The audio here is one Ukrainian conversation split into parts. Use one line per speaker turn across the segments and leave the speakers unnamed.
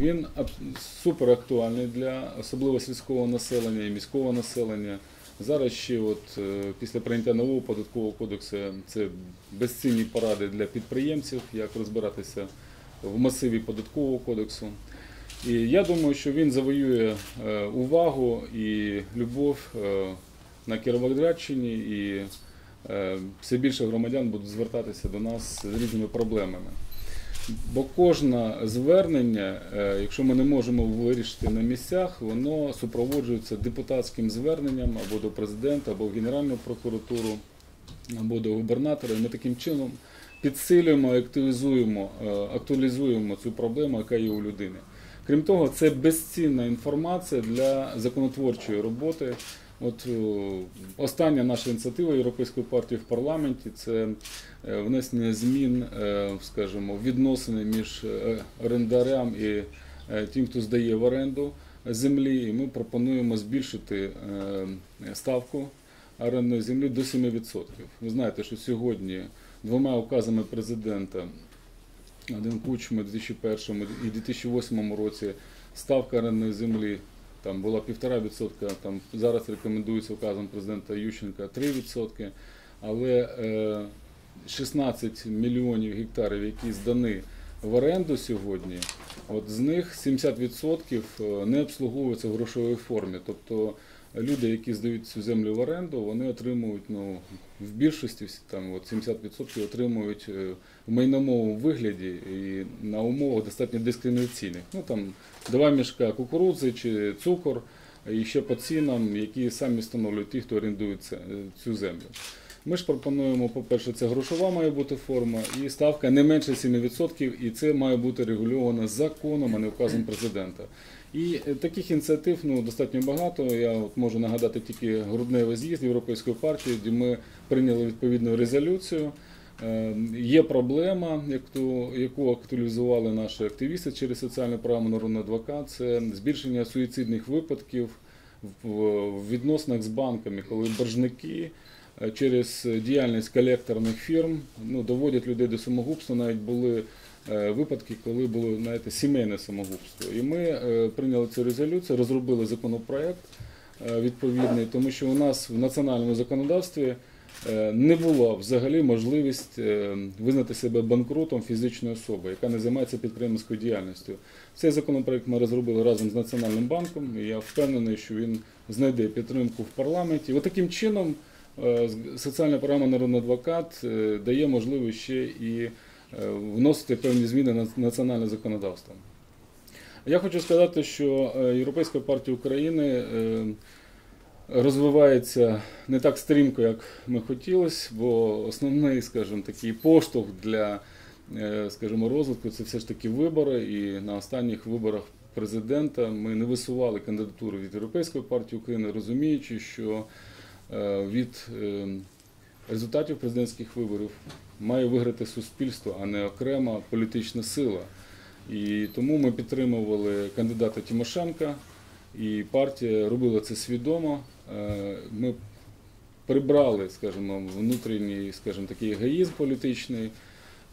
Він аб- супер актуальний для особливо сільського населення і міського населення. Зараз ще от, е, після прийняття нового податкового кодексу це безцінні поради для підприємців, як розбиратися в масиві податкового кодексу. І я думаю, що він завоює е, увагу і любов е, на Кіровоградщині, і все більше громадян будуть звертатися до нас з різними проблемами. Бо кожне звернення, е, якщо ми не можемо вирішити на місцях, воно супроводжується депутатським зверненням або до президента, або в Генеральну прокуратуру, або до губернатора. І ми таким чином підсилюємо, активізуємо, е, актуалізуємо цю проблему, яка є у людини. Крім того, це безцінна інформація для законотворчої роботи. От е, остання наша ініціатива Європейської партії в парламенті це е, внесення змін, е, скажімо, відносини між орендарем і тим, хто здає в оренду землі. І ми пропонуємо збільшити ставку орендної землі до 7%. Ви знаєте, що сьогодні двома указами президента один Кучми у 2001 і 2008 році ставка орендної землі там була 1,5%, там зараз рекомендується указом президента Ющенка 3%, але е, 16 мільйонів гектарів, які здані в оренду сьогодні, от з них 70% не обслуговуються в грошовій формі. Тобто люди, які здають цю землю в оренду, вони отримують ну, в більшості там от 70% отримують е, в майновому вигляді і на умовах достатньо дискримінаційних. Ну там два мішка кукурудзи чи цукор, і ще по цінам, які самі встановлюють ті, хто орендує е, цю землю. Ми ж пропонуємо, по-перше, це грошова має бути форма і ставка не менше 7%, і це має бути регульовано законом, а не указом президента. І е, таких ініціатив ну, достатньо багато. Я от можу нагадати тільки грудневий з'їзд Європейської партії, де ми прийняли відповідну резолюцію. Е, Є проблема, яку, актуалізували наші активісти через соціальну програму «Народний адвокат», це збільшення суїцидних випадків в відносинах з банками, коли боржники через діяльність колекторних фірм ну, доводять людей до самогубства. Навіть були е, випадки, коли було знаєте, сімейне самогубство. І ми е, прийняли цю резолюцію, розробили законопроект е, відповідний, тому що у нас в національному законодавстві е, не була взагалі можливість е, визнати себе банкрутом фізичної особи, яка не займається підприємницькою діяльністю. Цей законопроект ми розробили разом з Національним банком, і я впевнений, що він знайде підтримку в парламенті. От таким чином е, соціальна програма Народний адвокат е, дає можливість ще і е, вносити певні зміни на національне законодавство. Я хочу сказати, що е, Європейська партія України е, розвивається не так стрімко, як ми хотілося, бо основний, скажімо, такий поштовх для е, скажімо, розвитку це все ж таки вибори. І на останніх виборах президента ми не висували кандидатуру від Європейської партії України, розуміючи, що е, від е, результатів президентських виборів має виграти суспільство, а не окрема політична сила. І тому ми підтримували кандидата Тимошенка, і партія робила це свідомо. Е, Ми прибрали, скажімо, внутрішній, скажімо, такий егоїзм політичний.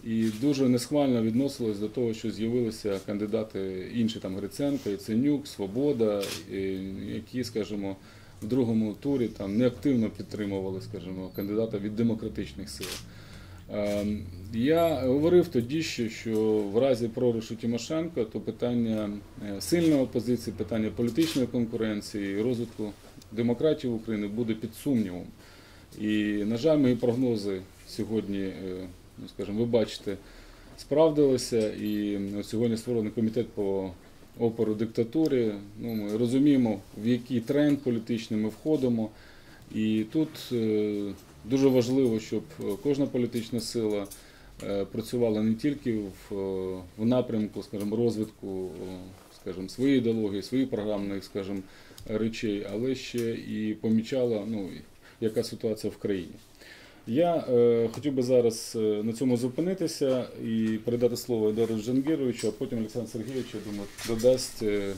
І дуже несхвально відносилось до того, що з'явилися кандидати інші, там Гриценко, Яценюк, Свобода, які, скажімо, в другому турі там неактивно підтримували, скажімо, кандидата від демократичних сил. Ем, Я говорив тоді ще, що в разі програшу Тимошенко, то питання е, сильної опозиції, питання політичної конкуренції і розвитку демократії в Україні буде під сумнівом. І, на жаль, мої прогнози сьогодні, е, ну, скажімо, ви бачите, справдилися. І сьогодні створений комітет по опору диктатурі. Ну, ми розуміємо, в який тренд політичний ми входимо. І тут е, дуже важливо, щоб е, кожна політична сила е, працювала не тільки в, напрямку, скажімо, розвитку, скажімо, своєї ідеології, своїх програмних, скажімо, речей, але ще і помічала, ну, яка ситуація в країні. Я е, хотів би зараз е, на цьому зупинитися і передати слово Едуарду Джангіровичу, а потім Олександр Сергійович, я думаю, додасть е,